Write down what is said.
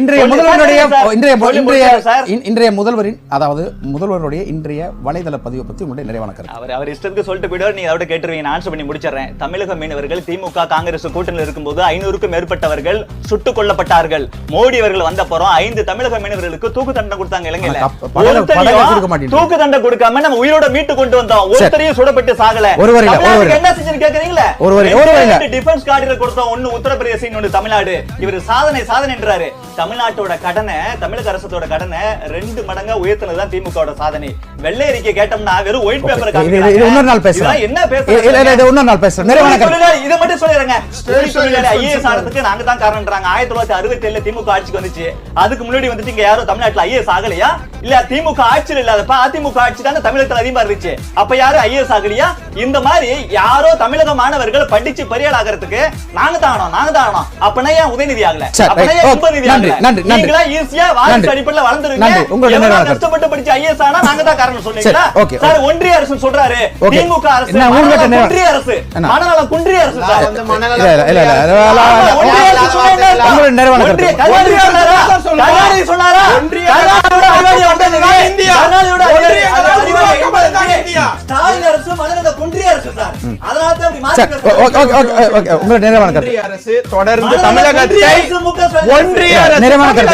இன்றைய முதல்வருடைய முதல்வரின் அதாவது முதல்வருடைய இன்றைய வலைதள பதிவை பத்தி உங்களுடைய நிறைவான கருத்து அவர் அவர் இஷ்டத்துக்கு சொல்லிட்டு போயிடுவார் நீங்க அதோட கேட்டுருவீங்க நான் ஆன்சர் பண்ணி முடிச்சிடுறேன். தமிழக மீனவர்கள் திமுக காங்கிரஸ் கூட்டணியில் இருக்கும்போது ஐநூறுக்கும் மேற்பட்டவர்கள் சுட்டுக் கொல்லப்பட்டார்கள். மோடி அவர்கள் வந்த அப்புறம் ஐந்து தமிழக மீனவர்களுக்கு தூக்கு தண்டனை கொடுத்தாங்க இலங்கையில. தூக்கு தண்டனை கொடுக்காம நம்ம உயிரோட மீட்டு கொண்டு வந்தோம். ஒருத்தரையும் சுடப்பட்டு சாகல. ஒருவர். என்ன செஞ்சு கேக்குறீங்களா? ஒருவர். டிஃபென்ஸ் கார்டில் கொடுத்தோம். ஒண்ணு உத்தரப்பிரதேசம் இன்னொன்னு தமிழ்நாடு. இவர் சாதனை சாதனை என்றாரு. தமிழ்நாட்டோட கடனை தமிழக அரசோட கடனை ரெண்டு மடங்கா உயர்த்தினதுதான் திமுக சாதனை. வெள்ளை அறிக்கை கேட்டோம்னா வெறும் ஒயிட் பேப்பர் இன்னொரு நாள் என்ன இன்னொரு நாள் கருத்து இதை மட்டும் சொல்லிடுறேங்க. ஐஏஎஸ் ஆனதுக்கு நாங்க தான் காரணம்ன்றாங்க ஆயிரத்தி தொள்ளாயிரத்தி அறுபத்தி ஏழுல திமுக ஆட்சிக்கு வந்துச்சு. அதுக்கு முன்னாடி வந்துட்டு இங்க யாரும் தமிழ்நாட்டுல ஐஏஎஸ் ஆகலையா? இல்ல திமுக ஆட்சியில் இல்லாதப்ப அதிமுக ஆட்சி தானே தமிழகத்துல அதிகமா இருந்துச்சு. அப்ப யாரும் ஐஏஎஸ் ஆகலையா? இந்த மாதிரி யாரோ தமிழக மாணவர்கள் படிச்சு பெரியாள் ஆகிறதுக்கு நாங்க தான் ஆனோம் நாங்க தான் ஆனோம். அப்பனா ஏன் உதயநிதி ஆகல? நன்றி, நன்றி, நன்றி. ஈஸியா. வாரிசு அடிப்படையில வளர்ந்துருங்க கஷ்டப்பட்டு படிச்சு ஆனா நாங்க தான் காரணம் சொன்னீங்களா சரி. ஒன்றிய அரசு சொல்றாரு. திமுக அரசு அரசு குன்றிய அரசு சார் இல்ல, இல்ல, ஒன்றிய அரசு ஒன்றிய- சொன்னாரா? ஒன்றிய உங்களுடைய நிறைவான கருத்து. தொடர்ந்து தமிழகத்தை. ஒன்றிய நிறைவான கருத்து.